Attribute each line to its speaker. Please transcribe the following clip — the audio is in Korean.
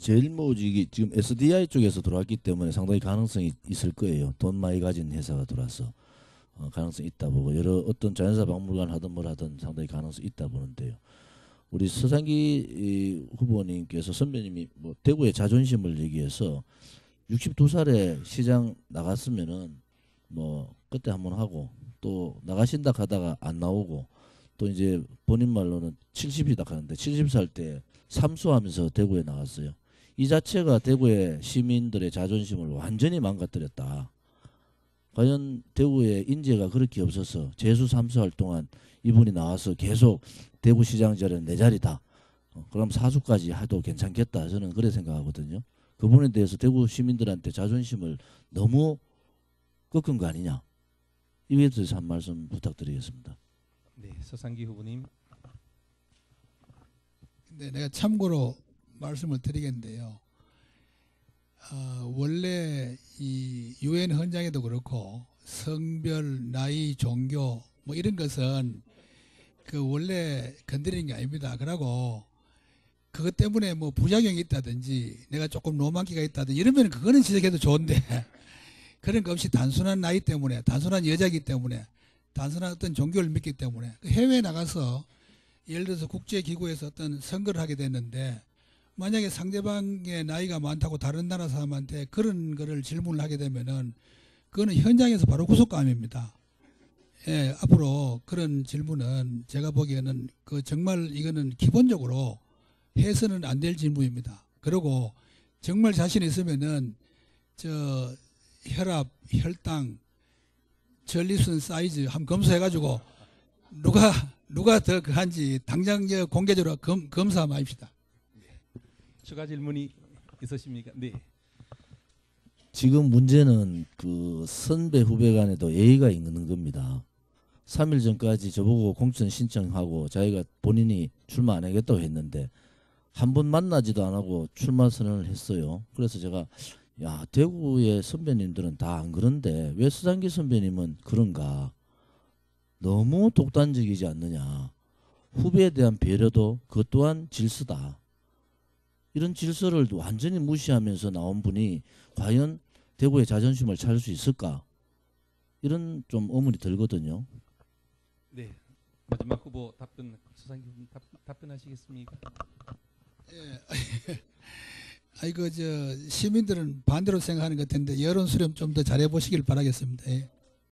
Speaker 1: 제일 뭐 이게 지금 SDI 쪽에서 들어왔기 때문에 상당히 가능성이 있을 거예요. 돈 많이 가진 회사가 들어와서 어, 가능성이 있다 보고 여러 어떤 자연사 박물관 하든 뭘 하든 상당히 가능성이 있다 보는데요. 우리 서상기 이, 후보님께서 선배님이 뭐 대구의 자존심을 얘기해서 62살에 시장 나갔으면은 뭐 그때 한번 하고 또 나가신다 하다가 안 나오고 또 이제 본인 말로는 70이다 하는데 70살 때 삼수하면서 대구에 나갔어요. 이 자체가 대구의 시민들의 자존심을 완전히 망가뜨렸다. 과연 대구의 인재가 그렇게 없어서 재수 삼수할 동안 이분이 나와서 계속 대구시장 자리는 내 자리다. 어, 그럼 사수까지 해도 괜찮겠다. 저는 그래 생각하거든요. 그분에 대해서 대구 시민들한테 자존심을 너무 꺾은 거 아니냐. 이에 대해서 한 말씀 부탁드리겠습니다.
Speaker 2: 네, 서상기 후보님.
Speaker 3: 네, 내가 참고로 말씀을 드리겠는데요. 어, 원래 이 유엔 헌장에도 그렇고 성별, 나이, 종교 뭐 이런 것은 그 원래 건드리는 게 아닙니다. 그러고 그것 때문에 뭐 부작용이 있다든지 내가 조금 로망기가 있다든지 이러면 그거는 지적해도 좋은데 그런 거 없이 단순한 나이 때문에 단순한 여자이기 때문에 단순한 어떤 종교를 믿기 때문에 그 해외에 나가서 예를 들어서 국제기구에서 어떤 선거를 하게 됐는데 만약에 상대방의 나이가 많다고 다른 나라 사람한테 그런 거를 질문을 하게 되면은 그거는 현장에서 바로 구속감입니다. 예, 앞으로 그런 질문은 제가 보기에는 그 정말 이거는 기본적으로 해서는 안 될 질문입니다. 그리고 정말 자신 있으면은 저 혈압, 혈당, 전립선 사이즈 한번 검사해가지고 누가 누가 더 그한지 당장 저 공개적으로 검, 검사 마십시다.
Speaker 2: 추가 질문이 있으십니까? 네.
Speaker 1: 지금 문제는 그 선배 후배 간에도 예의가 있는 겁니다. 3일 전까지 저보고 공천 신청하고 자기가 본인이 출마 안 하겠다고 했는데 한 번 만나지도 안 하고 출마 선언을 했어요. 그래서 제가 야 대구의 선배님들은 다 안 그런데 왜 수장기 선배님은 그런가? 너무 독단적이지 않느냐? 후배에 대한 배려도 그것 또한 질서다. 이런 질서를 완전히 무시하면서 나온 분이 과연 대구의 자존심을 찾을 수 있을까? 이런 좀 의문이 들거든요.
Speaker 2: 네. 마지막 후보 답변 답, 답변하시겠습니까?
Speaker 3: 아이고 저 시민들은 반대로 생각하는 것 같은데 여론 수렴 좀 더 잘해 보시길 바라겠습니다. 예.